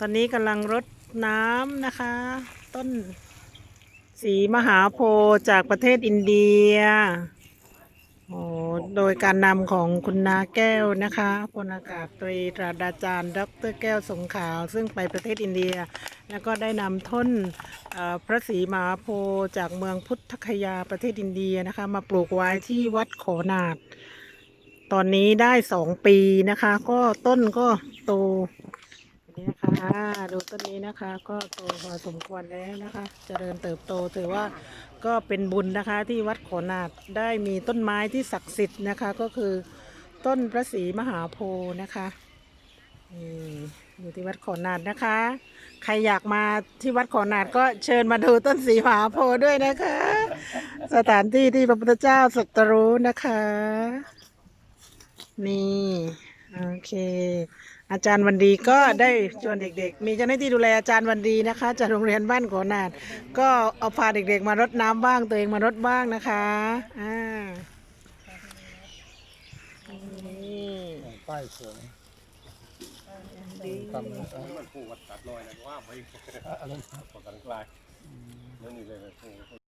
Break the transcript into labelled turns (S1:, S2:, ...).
S1: ตอนนี้กำลังรดน้ำนะคะ ต้นสีมหาโพธิ์จากประเทศอินเดียโอ้โดยการนำของคุณนาแก้วนะคะพลอากาศตรีตราดาจารย์ ดรแก้วสงขาว ซึ่งไปประเทศอินเดีย แล้วก็ได้นำต้นพระศรีมหาโพธิ์จากเมืองพุทธคยาประเทศอินเดียนะคะ มาปลูกไว้ที่วัดโขนาด ตอนนี้ได้สองปีนะคะ ก็ต้นก็โต นี่นะคะ ดูต้นนี้นะคะก็โตพอสมควรแล้วนะคะจเจริญเติบโตถือว่าก็เป็นบุญนะคะที่วัดโขนาดได้มีต้นไม้ที่ศักดิ์สิทธิ์นะคะ ก็คือต้นพระศรีมหาโพธิ์นะคะนี่อยู่ที่วัดโขนาดนะคะ ใครอยากมาที่วัดโขนาดก็เชิญมาดูต้นสีมหาโพธิ์ด้วยนะคะ สถานที่ที่พระพุทธเจ้าสัตรู้นะคะ นี่ โอเค อาจารย์วันดีก็ได้ชวนเด็กๆ มีเจ้าหน้าที่ดูแลอาจารย์วันดีนะคะ จากโรงเรียนบ้านโขนาด ก็เอาพาเด็กๆ มารดน้ำบ้างตัวเองมารดบ้างนะคะอ่านี่
S2: ป้ายสวย
S1: ดี
S2: ทำนะ
S3: มันผูกวัดตัดลอยนะว่าไม่
S2: อะไร
S3: ปกติกลายนั่นนี่เลยนะ